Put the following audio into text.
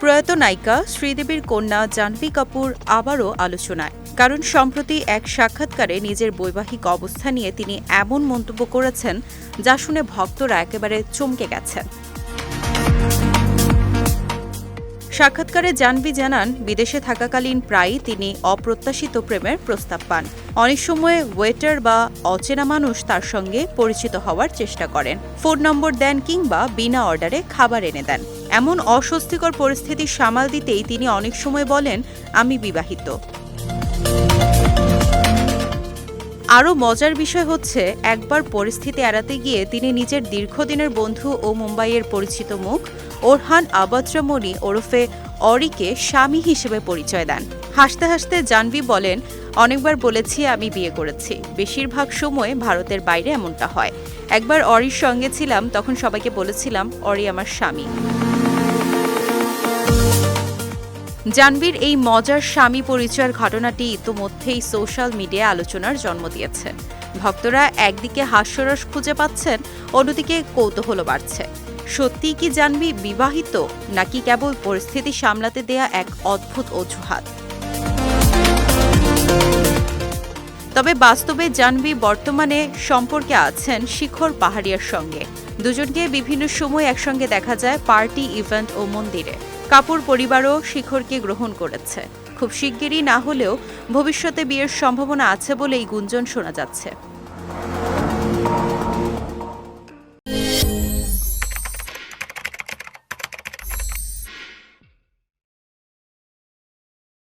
প্রয়াত নায়িকা শ্রীদেবীর কন্যা জাহ্নবী কাপুর আবারও আলোচনায়। কারণ সম্প্রতি এক সাক্ষাৎকারে নিজের বৈবাহিক অবস্থা নিয়ে তিনি এমন মন্তব্য করেছেন, যা শুনে ভক্তরা একেবারে চমকে গেছেন। সাক্ষাৎকারে জানবি জানান, বিদেশে থাকাকালীন প্রায়ই তিনি অপ্রত্যাশিত প্রেমের প্রস্তাব পান। অনেক সময় ওয়েটার বা অচেনা মানুষ তার সঙ্গে পরিচিত হওয়ার চেষ্টা করেন। ফোন নম্বর দেন কিংবা বিনা অর্ডারে খাবার এনে দেন। এমন অস্বস্তিকর পরিস্থিতি সামাল দিতেই তিনি অনেক সময় বলেন, আমি বিবাহিত। আরও মজার বিষয় হচ্ছে, একবার পরিস্থিতি এড়াতে গিয়ে তিনি নিজের দীর্ঘদিনের বন্ধু ও মুম্বাইয়ের পরিচিত মুখ, ওরহান আবাত্রামণি ওরফে অরিকে স্বামী হিসেবে পরিচয় দেন। হাসতে হাসতে জানভি বলেন, অনেকবার বলেছি আমি বিয়ে করেছি। বেশিরভাগ সময় ভারতের বাইরে এমনটা হয়। একবার অরির সঙ্গে ছিলাম, তখন সবাইকে বলেছিলাম, অরি আমার স্বামী। জানবীর এই মজার স্বামী পরিচয়ের ঘটনাটি ইতোমধ্যেই সোশ্যাল মিডিয়ায় আলোচনার জন্ম দিয়েছে। ভক্তরা একদিকে হাস্যরস খুঁজে পাচ্ছেন, অন্যদিকে কৌতূহল বাড়ছে। সত্যি কি জানবি বিবাহিত, নাকি কেবল পরিস্থিতি সামলাতে দেয়া এক অদ্ভুত অজুহাত? তবে বাস্তবে জানবি বর্তমানে সম্পর্কে আছেন শিখর পাহাড়িয়ার সঙ্গে। দুজনকে বিভিন্ন সময় একসঙ্গে দেখা যায় পার্টি, ইভেন্ট ও মন্দিরে। কাপুর পরিবারও শিখরকে গ্রহণ করেছে। খুব শিগগিরই না হলেও ভবিষ্যতে বিয়ের সম্ভাবনা আছে বলেই গুঞ্জন শোনা যাচ্ছে।